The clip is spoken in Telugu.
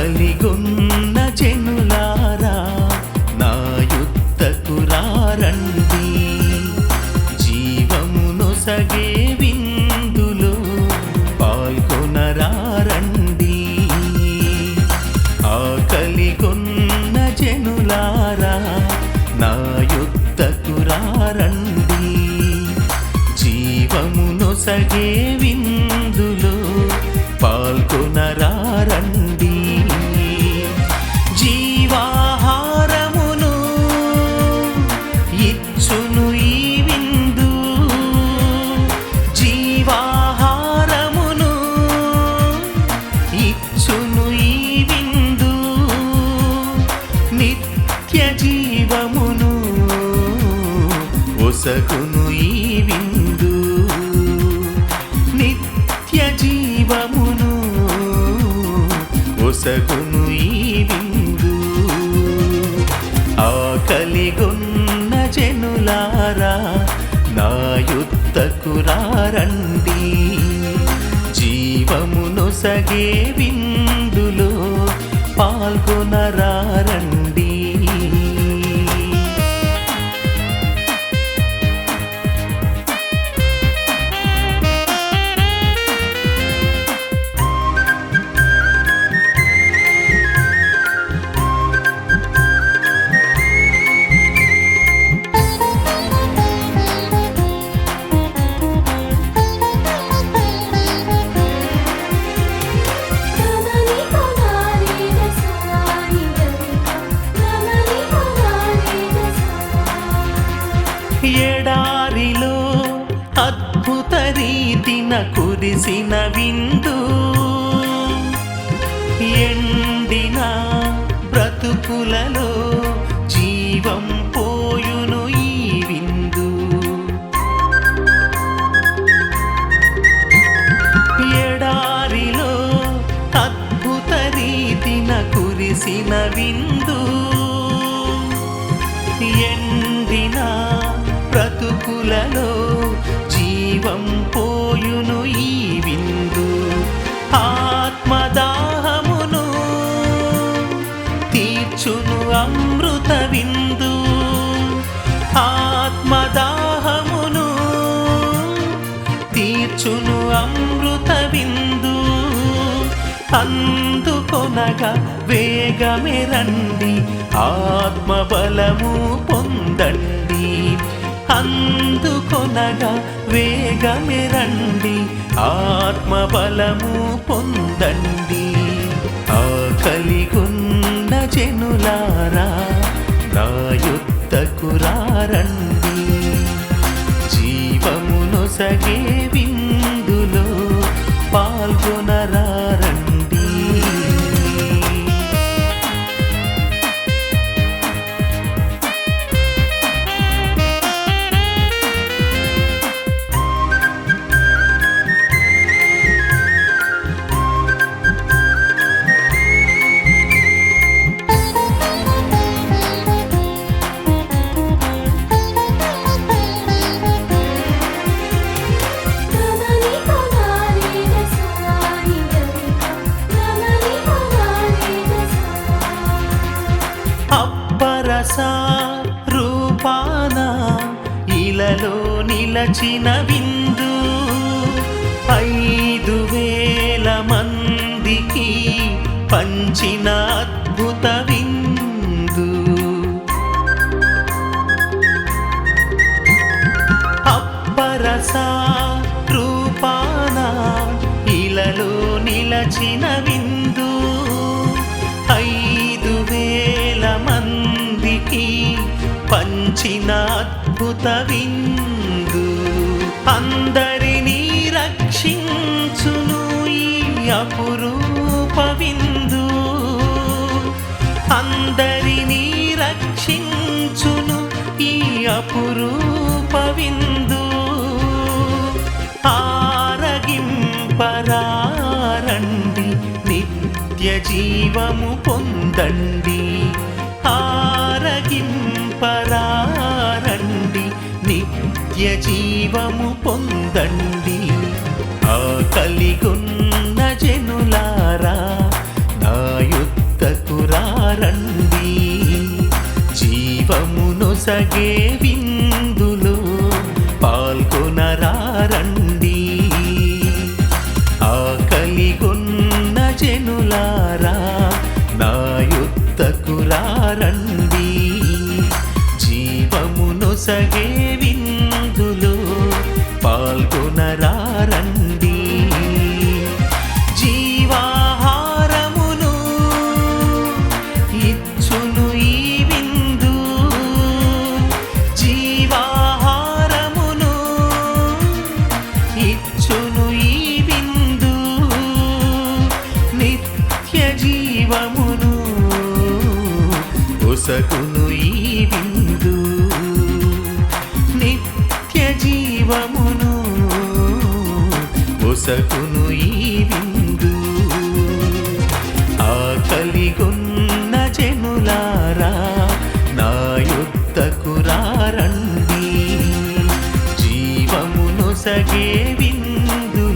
ఆకలిగొన్న జనులారా నా యుద్ధకు రారండి. జీవమునొసగే విందులో పాల్గొనరారండి. ఆకలిగొన్న జనులారా నా యుద్ధకు రారండి. జీవమునొసగే విందు విందు నిత్య జీవమును ఒసగును ఈ విందు నిత్య జీవమును ఒసగును ఈ విందు ఆకలిగొన్న జనులారా నా యుద్ధకు రారండి. జీవమునొసగే పాల్గొనరారండి నిన్న కురిసిన విందు ఎండిన బ్రతుకులలో జీవం పోయును ఈ విందు. ఎడారిలో అద్భుత రీతిన కురిసిన విందు ఎండిన బ్రతుకులలో అమృత విందు అందుకొనగా వేగమే రండి ఆత్మబలము పొందండి. అందుకొనగా వేగమే రండి ఆత్మబలము పొందండి. ఆకలిగొన్న జనులారా నా యుద్ధకు నిలచిన విందు ఐదు వేల మందికి పంచిన అద్భుత విందు. అప్పరస రూపాన ఇలలో నిలచిన విందు ఐదు వేల మందికి పంచిన అద్భుత విందు. పురూపవిందు అందరినీ రక్షించును ఈ అపురూపవిందు. ఆరగింపరారండి నిత్య జీవము పొందండి. ఆరగింపరారండి నిత్య జీవము పొందండి ఆకలిగొన్న జనులారా నా యుద్ధకు రండి జీవమును సగే విందులు పాల్గొనరారండి. ఆకలిగొన్న జనులారా నా యుద్ధకు రండి జీవమును సగే ఒసగును ఈ విందు. నిత్య జీవమును ఒసగును ఈ విందు. ఆకలిగొన్న జనులారా నా యుద్ధకు రండి జీవమును సగే విందు.